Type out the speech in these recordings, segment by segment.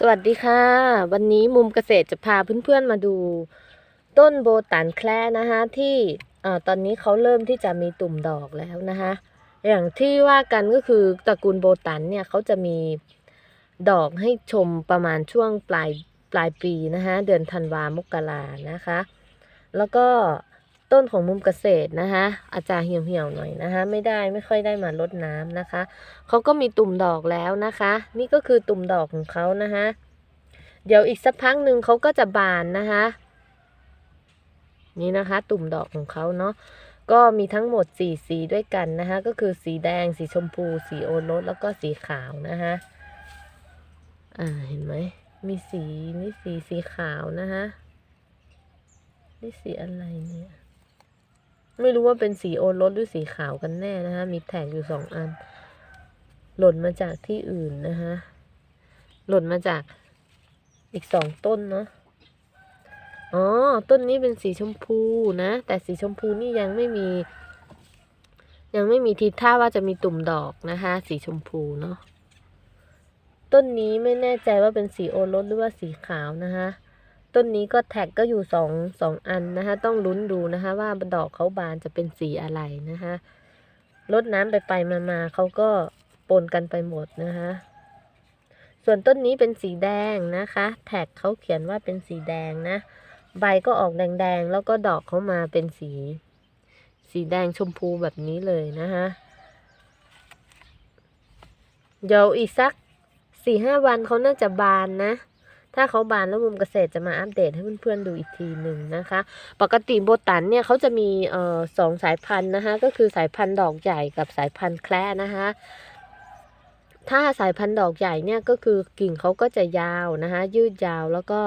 สวัสดีค่ะ วันนี้มุมเกษตรจะพาเพื่อนๆมาดู ต้นโบตันแคลนะคะที่อตอนนี้เขาเริ่มที่จะมีตุ่มดอกแล้วนะคะอย่างที่ว่ากันก็คือตระกูลโบตันเนี่ยเขาจะมีดอกให้ชมประมาณช่วงปลายปลายปีนะคะเดือนธันวามกรานะคะ แล้วก็ ต้นของมุมเกษตรนะคะ อาจจะเหี่ยวๆหน่อยนะคะ ไม่ได้ไม่ค่อยได้มารดน้ำนะคะเขาก็มีตุ่มดอกแล้วนะคะ นี่ก็คือตุ่มดอกของเขานะคะ เดี๋ยวอีกสักพักหนึ่งเขาก็จะบานนะคะ นี่นะคะ ตุ่มดอกของเขาเนาะก็มีทั้งหมดสี่สีด้วยกันนะคะ ก็คือสีแดงสีชมพู สีโอรสแล้วก็สีขาวนะคะอ่าเห็นไหมมีสีนี่สีสีขาวนะคะนี่สีอะไรเนี่ย ไม่รู้ว่าเป็นสีโอรสหรือสีขาวกันแน่นะคะมีแท็กอยู่สองอัน หล่นมาจากที่อื่นนะคะหล่นมาจากอีกสองต้นเนาะอ๋อ ต้นนี้เป็นสีชมพูนะ แต่สีชมพูนี่ยังไม่มี ยังไม่มีทีท่าว่าจะมีตุ่มดอกนะคะ สีชมพูเนาะต้นนี้ไม่แน่ใจว่าเป็นสีโอรสหรือว่าสีขาวนะคะ ต้นนี้ก็แท็กก็อยู่สองสองอันนะคะ ต้องลุ้นดูนะคะ ว่าดอกเขาบานจะเป็นสีอะไรนะคะรดน้ำไปไปมามาเขาก็ปนกันไปหมดนะคะ ส่วนต้นนี้เป็นสีแดงนะคะ แท็กเขาเขียนว่าเป็นสีแดงนะ ใบก็ออกแดงๆ แล้วก็ดอกเขามาเป็นสี สีแดงชมพูแบบนี้เลยนะคะเดี๋ยวอีกสักสี่ห้าวันเขาน่าจะบานนะ ถ้าเขาบานแล้วมุมเกษตรจะมาอัปเดตให้เพื่อนๆดูอีกทีหนึ่งนะคะ ปกติโบตันเนี่ยเขาจะมีเอ่อสองสายพันธุ์นะคะก็คือสายพันธุ์ดอกใหญ่กับสายพันธุ์แคระนะคะถ้าสายพันธุ์ดอกใหญ่เนี่ยก็คือกิ่งเขาก็จะยาวนะคะยืดยาวแล้วก็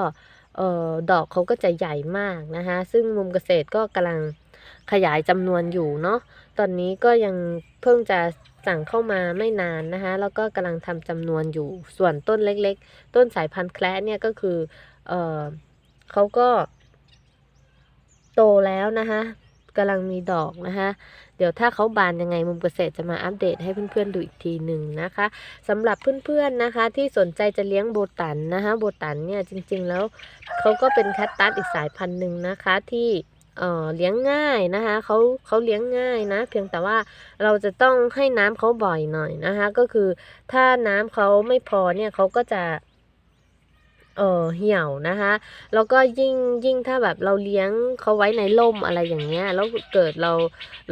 เอ่อดอกเขาก็จะใหญ่มากนะคะซึ่งมุมเกษตรก็กำลังขยายจำนวนอยู่เนาะตอนนี้ก็ยังเพิ่งจะ สั่งเข้ามาไม่นานนะคะแล้วก็กำลังทำจำนวนอยู่ส่วนต้นเล็กๆ ต้นสายพันธุ์แคระเนี่ยก็คือเออเขาก็ โตแล้วนะคะกำลังมีดอกนะคะเดี๋ยวถ้าเขาบานยังไงมุมเกษตรจะมาอัปเดตให้เพื่อนๆดูอีกทีหนึ่งนะคะสำหรับเพื่อนๆนะคะ ที่สนใจจะเลี้ยงโบตันนะคะโบตันเนี่ยจริงๆแล้วเขาก็เป็นแคตตัสอีกสายพันธุ์หนึ่งนะคะที่ เอ่อเลี้ยงง่ายนะคะเขาเขาเลี้ยงง่ายนะ เพียงแต่ว่าเราจะต้องให้น้ำเขาบ่อยหน่อยนะคะ ก็คือถ้าน้ำเขาไม่พอเนี่ยเขาก็จะ เออเหี่ยวนะคะ แล้วก็ยิ่งยิ่งถ้าแบบเราเลี้ยงเขาไว้ในร่มอะไรอย่างเงี้ย แล้วเกิดเรา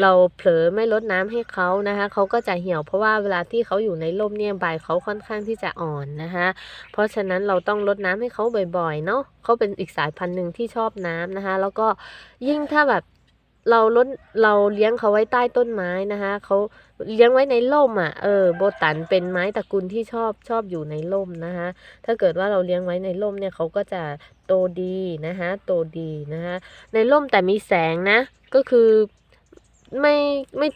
เราเผลอไม่ลดน้ำให้เขานะคะเขาก็จะเหี่ยวเพราะว่าเวลาที่เขาอยู่ในร่มเนี่ยใบเขาค่อนข้างที่จะอ่อนนะคะเพราะฉะนั้นเราต้องลดน้ำให้เขาบ่อยๆเนาะเขาเป็นอีกสายพันธุ์หนึ่งที่ชอบน้ำนะคะ แล้วก็ยิ่งถ้าแบบ เราลดเราเลี้ยงเขาไว้ใต้ต้นไม้นะคะเขาเลี้ยงไว้ในร่มอะเออโบตันเป็นไม้ตระกูลที่ชอบชอบอยู่ในร่มนะคะถ้าเกิดว่าเราเลี้ยงไว้ในร่มเนี่ยเขาก็จะโตดีนะคะโตดีนะคะในร่มแต่มีแสงนะ ก็คือไม่ไม่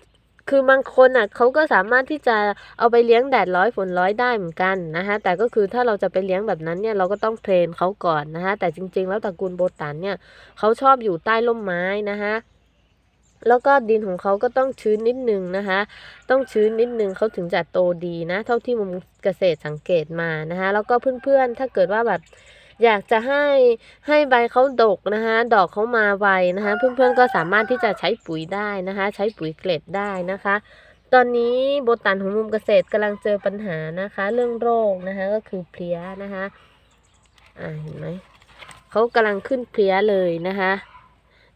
คือบางคนอะเขาก็สามารถที่จะเอาไปเลี้ยงแดดร้อยฝนร้อยได้เหมือนกันนะคะแต่ก็คือถ้าเราจะไปเลี้ยงแบบนั้นเนี่ยเราก็ต้องเทรนเขาก่อนนะคะแต่จริง ๆ แล้วตระกูลโบตันเนี่ยเขาชอบอยู่ใต้ร่มไม้นะคะ แล้วก็ดินของเขาก็ต้องชื้นนิดนึงนะคะ ต้องชื้นนิดนึงเขาถึงจะโตดีนะ เท่าที่มุมเกษตรสังเกตมานะคะ แล้วก็เพื่อนๆ ถ้าเกิดว่าแบบอยากจะให้ให้ใบเขาดกนะคะดอกเขามาไวนะคะ เพื่อนๆก็สามารถที่จะใช้ปุ๋ยได้นะคะ ใช้ปุ๋ยเกล็ดได้นะคะ ตอนนี้โบตันของมุมเกษตรกำลังเจอปัญหานะคะ เรื่องโรคนะคะก็คือเพลี้ยนะคะอ่าเห็นไหมเขากำลังขึ้นเพลี้ยเลยนะคะ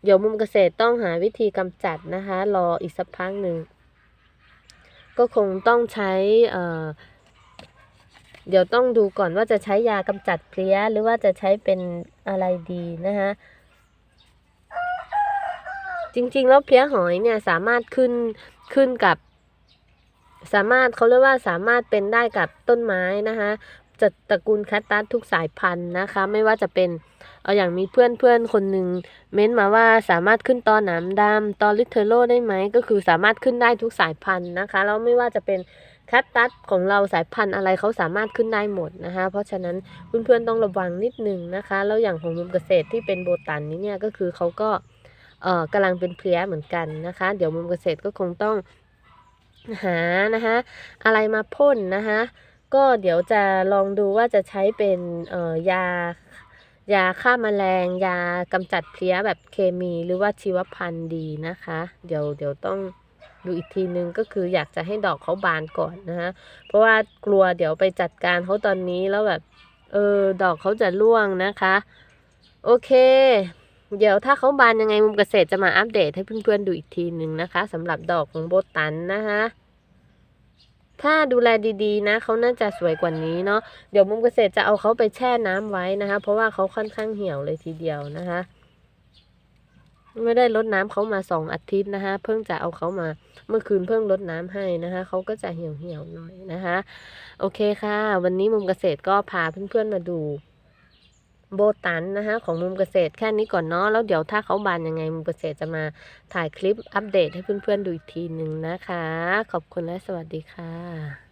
เดี๋ยวมุมเกษตรต้องหาวิธีกำจัดนะคะ รออีกสักพักหนึ่ง ก็คงต้องใช้เเดี๋ยวต้องดูก่อนว่าจะใช้ยากำจัดเพลี้ยหรือว่าจะใช้เป็นอะไรดีนะคะจริงๆ แล้วเพลี้ยหอยเนี่ยสามารถขึ้นขึ้นกับ สามารถเขาเรียกว่าสามารถเป็นได้กับต้นไม้นะคะ จะตระกูลแคตตัสทุกสายพันธุ์นะคะ ไม่ว่าจะเป็นเอาอย่างมีเพื่อนเพื่อนคนหนึ่งเม้นมาว่าสามารถขึ้นตอหนามดำตอลิเทโลได้ไหมก็คือสามารถขึ้นได้ทุกสายพันธุ์นะคะแล้วไม่ว่าจะเป็นแคตตัสของเราสายพันธุ์อะไรเขาสามารถขึ้นได้หมดนะคะ เพราะฉะนั้นเพื่อนๆต้องระวังนิดนึงนะคะแล้วอย่างของมุมเกษตรที่เป็นโบตันนี้เนี่ยก็คือเขาก็เอ่อกำลังเป็นเพลี้ยเหมือนกันนะคะ เดี๋ยวมุมเกษตรก็คงต้องหานะคะอะไรมาพ่นนะคะ ก็เดี๋ยวจะลองดูว่าจะใช้เป็นเอ่อยายาฆ่าแมลง ยากำจัดเพลี้ยแบบเคมีหรือว่าชีวพันธุ์ดีนะคะ เดี๋ยวเดี๋ยวต้องดูอีกทีนึงก็คืออยากจะให้ดอกเขาบานก่อนนะคะเพราะว่ากลัวเดี๋ยวไปจัดการเขาตอนนี้แล้วแบบเออดอกเขาจะร่วงนะคะ โอเค เดี๋ยวถ้าเขาบานยังไงมุมเกษตรจะมาอัปเดตให้เพื่อนๆดูอีกทีหนึ่งนะคะสำหรับดอกของโบตันนะคะ ถ้าดูแลดีๆนะเขาน่าจะสวยกว่านี้เนาะเดี๋ยวมุมเกษตรจะเอาเขาไปแช่น้ำไว้นะคะ เพราะว่าเขาค่อนข้างเหี่ยวเลยทีเดียวนะคะ ไม่ได้ลดน้ำเขามาสองอาทิตย์นะคะ เพิ่งจะเอาเขามาเมื่อคืนเพิ่งลดน้ำให้นะคะเขาก็จะเหี่ยวเหี่ยวๆหน่อยนะคะ โอเคค่ะ วันนี้มุมเกษตรก็พาเพื่อนๆมาดู โบตันนะคะของมุมเกษตรแค่นี้ก่อนเนาะแล้วเดี๋ยวถ้าเขาบานยังไงมุมเกษตรจะมาถ่ายคลิปอัปเดตให้เพื่อนๆดูอีกทีหนึ่งนะคะ ขอบคุณและสวัสดีค่ะ